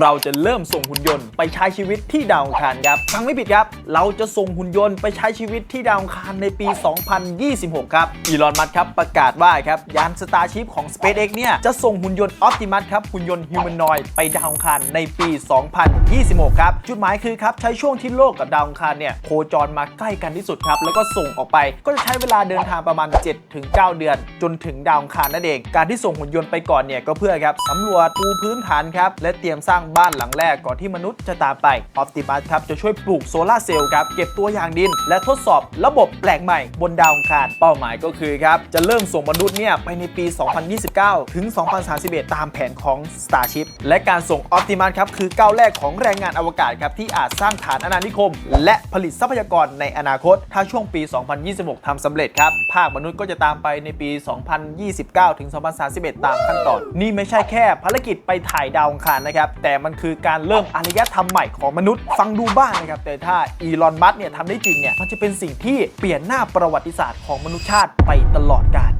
เราจะเริ่มส่งหุ่นยนต์ไปใช้ชีวิตที่ดาวอังคารครับฟังไม่ผิดครับ เราจะส่งหุ่นยนต์ไปใช้ชีวิตที่ดาวอังคารในปี 2026 ครับ อีลอน มัสก์ครับประกาศว่าครับ ยานสตาร์ชิพของ SpaceX เนี่ยจะส่งหุ่นยนต์ออ t ติมัสครับหุ่นยนต์ฮิวแมนอยด์ไปดาวอังคารในปี 2026 ครับ จุดหมายคือครับใช้ช่วงที่โลกกับดาวอังคารเนี่ยโคจรมาใกล้กันที่สุดครับแล้วก็ส่งออกไปก็จะใช้เวลาเดินทางประมาณ 7-9 เดือน จนถึงดาวอังคารนั่นเอง การที่ส่งหุ่นยนต์ไปก่อนเนี่ยก็เพื่อครับสำรวจปูพื้นฐานครับและเตรียมสร้างบ้านหลังแรกก่อนที่มนุษย์จะตามไปออ t ติมัสครับจะช่วยปลูกโซลาร์เซลล์ครับเก็บตัวอย่างดิน และทดสอบระบบแปลกใหม่บนดาวอังคารเป้าหมายก็คือครับจะเริ่มส่งมนุษย์เนี่ยไปในปี 2029 ถึง 2031 ตามแผนของ Starship และการส่งออ t ติมัสครับคือก้าวแรกของแรงงานอวกาศครับที่อาจสร้างฐานอาณานิคม และผลิตทรัพยากรในอนาคต ถ้าช่วงปี 2026ทำสำเร็จครับ ภาคมนุษย์ก็จะตามไปในปี 2029 ถึง 2031 ตามขั้นตอน นี่ไม่ใช่แค่ภารกิจไปถ่ายดาวอังคารนะครับแต่มันคือการเริ่มอารยธรรมใหม่ของมนุษย์ฟังดูบ้างนะครับ แต่ถ้าอีลอนมัสเนี่ยทำได้จริงเนี่ยมันจะเป็นสิ่งที่เปลี่ยนหน้าประวัติศาสตร์ของมนุษยชาติไปตลอดกาล